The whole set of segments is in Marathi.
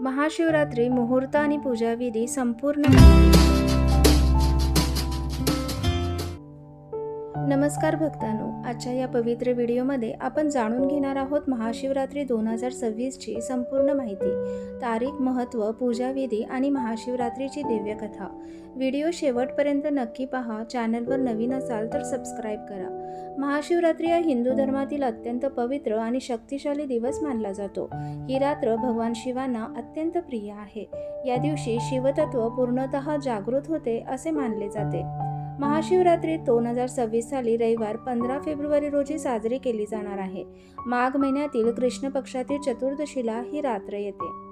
महाशिवरात्री मुहूर्त आणि पूजाविधी संपूर्ण नमस्कार भक्तांनो आजच्या या पवित्र व्हिडिओमध्ये आपण जाणून घेणार आहोत महाशिवरात्री दोन हजार सव्वीसची संपूर्ण माहिती तारीख महत्त्व पूजाविधी आणि महाशिवरात्रीची दिव्यकथा व्हिडिओ शेवटपर्यंत नक्की पहा चॅनलवर नवीन असाल तर सबस्क्राईब करा. महाशिवरात्री हा हिंदू धर्मातील अत्यंत पवित्र आणि शक्तिशाली दिवस मानला जातो. ही रात्र भगवान शिवांना अत्यंत प्रिय आहे. या दिवशी शिवतत्व पूर्णतः जागृत होते असे मानले जाते. महाशिवरात्री दोन हजार सव्वीस साली रविवार पंधरा फेब्रुवारी रोजी साजरी केली जाणार आहे. माघ महिन्यातील कृष्ण पक्षातील चतुर्दशीला ही रात्र येते.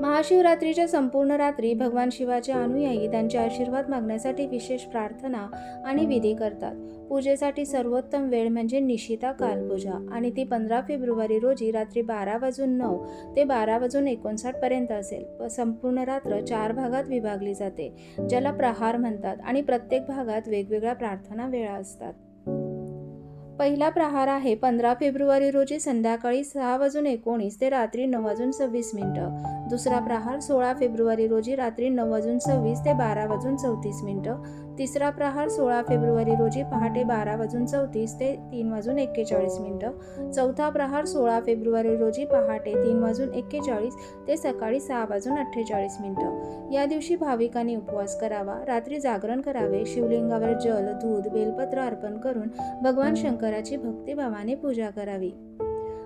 महाशिवरात्रीच्या संपूर्ण रात्री भगवान शिवाचे अनुयायी त्यांचे आशीर्वाद मागण्यासाठी विशेष प्रार्थना आणि विधी करतात. पूजेसाठी सर्वोत्तम वेळ म्हणजे निशिता कालपूजा आणि ती पंधरा फेब्रुवारी रोजी रात्री बारा वाजून नऊ ते बारा वाजून एकोणसाठ पर्यंत असेल. संपूर्ण रात्र चार भागात विभागली जाते ज्याला प्रहार म्हणतात आणि प्रत्येक भागात वेगवेगळ्या प्रार्थना वेळा असतात. पहिला प्रहार आहे पंधरा फेब्रुवारी रोजी संध्याकाळी सहा वाजून एकोणीस ते रात्री नऊ वाजून सव्वीस मिनिटं. दुसरा प्रहार सोळा फेब्रुवारी रोजी रात्री नऊ वाजून सव्वीस ते बारा वाजून चौतीस मिनिटं. तिसरा प्रहार सोळा फेब्रुवारी रोजी पहाटे बारा वाजून चौतीस ते तीन वाजून एक्केचाळीस मिनटं. चौथा प्रहार सोळा फेब्रुवारी रोजी पहाटे तीन वाजून एक्केचाळीस ते सकाळी सहा वाजून अठ्ठेचाळीस मिनटं. या दिवशी भाविकांनी उपवास करावा रात्री जागरण करावे शिवलिंगावर जल दूध बेलपत्र अर्पण करून भगवान शंकराची भक्तिभावाने पूजा करावी.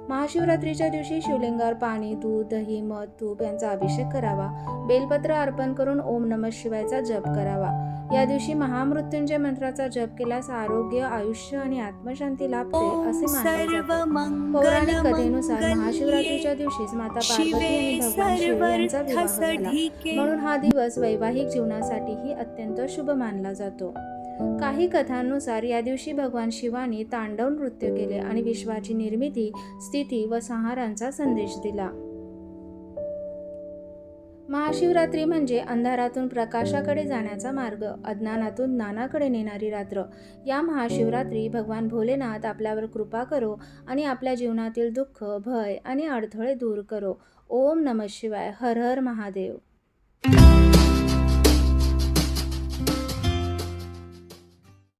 महाशिवरात्रीच्या दिवशी शिवलिंगावर पाणी दूध दही मध तूप यांचा अभिषेक करावा. बेलपत्र अर्पण करून ओम नमः शिवायचा जप करावा. या दिवशी महामृत्युंजय मंत्राचा जप केल्यास आरोग्य आयुष्य आणि आत्मशांती लाभते असे मानले जाते. पौराणिक कथेनुसार महाशिवरात्रीच्या दिवशीच माता पार्वती आणि भगवान शिव यांचा विवाह झाला. म्हणून हा दिवस वैवाहिक जीवनासाठीही अत्यंत शुभ मानला जातो. काही कथांनुसार या दिवशी भगवान शिवानी तांडव नृत्य केले आणि विश्वाची निर्मिती स्थिती व संहारांचा संदेश दिला. महाशिवरात्री म्हणजे अंधारातून प्रकाशाकडे जाण्याचा मार्ग अज्ञानातून ज्ञानाकडे नेणारी रात्र. या महाशिवरात्री भगवान भोलेनाथ आपल्यावर कृपा करो आणि आपल्या जीवनातील दुःख भय आणि अडथळे दूर करो. ओम नम शिवाय. हर हर महादेव.